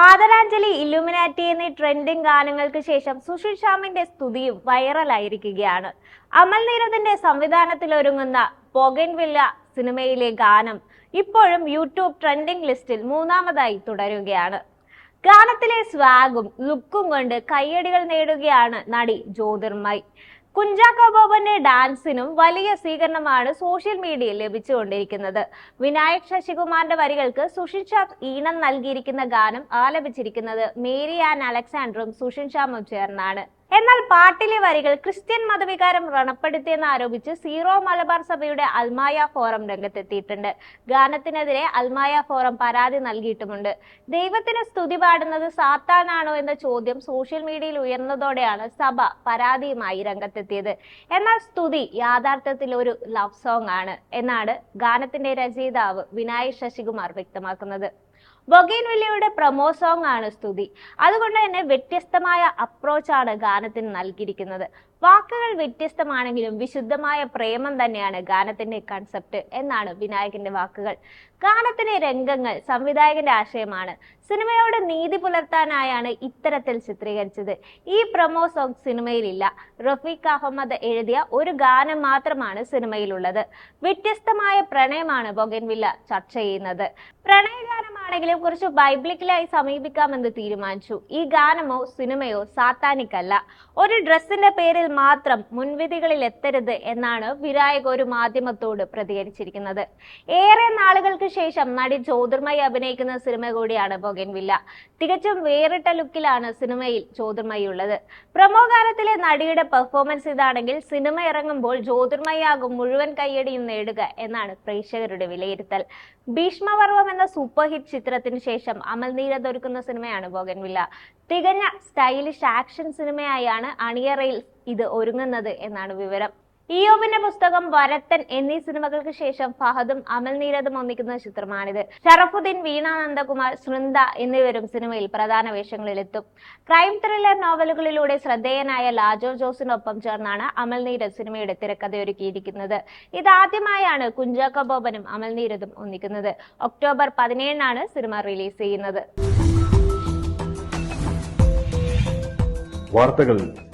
ആദരാഞ്ജലി ഇലുമിനാറ്റി എന്നീ ട്രെൻഡിംഗ് ഗാനങ്ങൾക്ക് ശേഷം സുഷിൽ ശ്യാമിന്റെ സ്തുതിയും വൈറലായിരിക്കുകയാണ് അമൽ നീരദിന്റെ സംവിധാനത്തിൽ ഒരുങ്ങുന്ന പൊഗൻവില്ല സിനിമയിലെ ഗാനം ഇപ്പോഴും യൂട്യൂബ് ട്രെൻഡിംഗ് ലിസ്റ്റിൽ മൂന്നാമതായി തുടരുകയാണ്. ഗാനത്തിലെ സ്വാഗും ലുക്കും കൊണ്ട് കയ്യടികൾ നേടുകയാണ് നടി ജ്യോതിർമയ് കുഞ്ചാക്കോ ബോബന്റെ ഡാൻസിനും വലിയ സ്വീകരണമാണ് സോഷ്യൽ മീഡിയയിൽ ലഭിച്ചുകൊണ്ടിരിക്കുന്നത്. വിനായക് ശശികുമാറിന്റെ വരികൾക്ക് സുഷിൻ ഷാ ഈണം നൽകിയിരിക്കുന്ന ഗാനം ആലപിച്ചിരിക്കുന്നത് മേരി ആൻഡ് അലക്സാണ്ടറും സുഷിൻ ഷാമും ചേർന്നാണ്. എന്നാൽ പാട്ടിലെ വരികൾ ക്രിസ്ത്യൻ മതവികാരം വ്രണപ്പെടുത്തിയെന്ന് ആരോപിച്ച് സീറോ മലബാർ സഭയുടെ അൽമായ ഫോറം രംഗത്തെത്തിയിട്ടുണ്ട്. ഗാനത്തിനെതിരെ അൽമായ ഫോറം പരാതി നൽകിയിട്ടുമുണ്ട്. ദൈവത്തിന് സ്തുതി പാടുന്നത് സാത്താനാണോ എന്ന ചോദ്യം സോഷ്യൽ മീഡിയയിൽ ഉയർന്നതോടെയാണ് സഭ പരാതിയുമായി രംഗത്തെത്തിയത്. എന്നാൽ സ്തുതി യാഥാർത്ഥ്യത്തിൽ ഒരു ലവ് സോങ് ആണ് എന്നാണ് ഗാനത്തിന്റെ രചയിതാവ് വിനായക് ശശികുമാർ വ്യക്തമാക്കുന്നത്. ബൊഗൈൻവില്ലയുടെ പ്രമോ സോങ് ആണ് സ്തുതി. അതുകൊണ്ട് തന്നെ വ്യത്യസ്തമായ അപ്രോച്ചാണ് ഗാനത്തിന് നൽകിയിരിക്കുന്നത്. വാക്കുകൾ വ്യത്യസ്തമാണെങ്കിലും വിശുദ്ധമായ പ്രേമം തന്നെയാണ് ഗാനത്തിന്റെ കൺസെപ്റ്റ് എന്നാണ് വിനായകന്റെ വാക്കുകൾ. ഗാനത്തിലെ രംഗങ്ങൾ സംവിധായകന്റെ ആശയമാണ്. സിനിമയോട് നീതി പുലർത്താനായാണ് ഇത്തരത്തിൽ ചിത്രീകരിച്ചത്. ഈ പ്രമോ സോങ് സിനിമയിലില്ല. റഫീഖ് അഹമ്മദ് എഴുതിയ ഒരു ഗാനം മാത്രമാണ് സിനിമയിലുള്ളത്. വ്യത്യസ്തമായ പ്രണയമാണ് ബൊഗൻവില്ല ചർച്ച ചെയ്യുന്നത്. പ്രണയഗാനമാണെങ്കിലും കുറച്ച് ബൈബ്ലിക്കലായി സമീപിക്കാമെന്ന് തീരുമാനിച്ചു. ഈ ഗാനമോ സിനിമയോ സാത്താനിക്കല്ല. ഒരു ഡ്രസ്സിന്റെ പേരിൽ മാത്രം മുൻവിധികളിൽ എത്തരുത് എന്നാണ് വിരായക ഒരു മാധ്യമത്തോട് പ്രതികരിച്ചിരിക്കുന്നത്. ഏറെ നാളുകൾക്ക് ശേഷം നടി ജ്യോതിർമയി അഭിനയിക്കുന്ന സിനിമ കൂടിയാണ് ബൊഗൻവില്ല. തികച്ചും വേറിട്ട ലുക്കിലാണ് സിനിമയിൽ ജ്യോതിർമയി ഉള്ളത്. പ്രമോ ഗാനത്തിലെ നടിയുടെ പെർഫോമൻസ് ഇതാണെങ്കിൽ സിനിമ ഇറങ്ങുമ്പോൾ ജ്യോതിർമയാകും മുഴുവൻ കയ്യടിയും നേടുക എന്നാണ് പ്രേക്ഷകരുടെ വിലയിരുത്തൽ. ഭീഷ്മപർവം എന്ന സൂപ്പർ ഹിറ്റ് ചിത്രത്തിന് ശേഷം അമൽ നീരദ് ഒരുക്കുന്ന സിനിമയാണ് ബോഗൻവില്ല. തികഞ്ഞ സ്റ്റൈലിഷ് ആക്ഷൻ സിനിമയായാണ് അണിയറയിൽ ഇത് ഒരുങ്ങുന്നത് എന്നാണ് വിവരം. ഇയോബിന്റെ പുസ്തകം വരത്തൻ എന്നീ സിനിമകൾക്ക് ശേഷം ഫഹദും അമൽ നീരദും ഒന്നിക്കുന്ന ചിത്രമാണിത്. ഷറഫുദ്ദീൻ വീണ നന്ദകുമാർ ശൃന്ദ എന്നിവരും സിനിമയിൽ പ്രധാന വേഷങ്ങളിലെത്തും ക്രൈം ത്രില്ലർ നോവലുകളിലൂടെ ശ്രദ്ധേയനായ ലാജോ ജോസിനൊപ്പം ചേർന്നാണ് അമൽ നീരദ് സിനിമയുടെ തിരക്കഥയൊരുക്കിയിരിക്കുന്നത്. ഇതാദ്യമായാണ് കുഞ്ചാക്കോ ബോബനും അമൽ നീരദും ഒന്നിക്കുന്നത്. ഒക്ടോബർ പതിനേഴിനാണ് സിനിമ റിലീസ് ചെയ്യുന്നത്. വാർത്തകൾ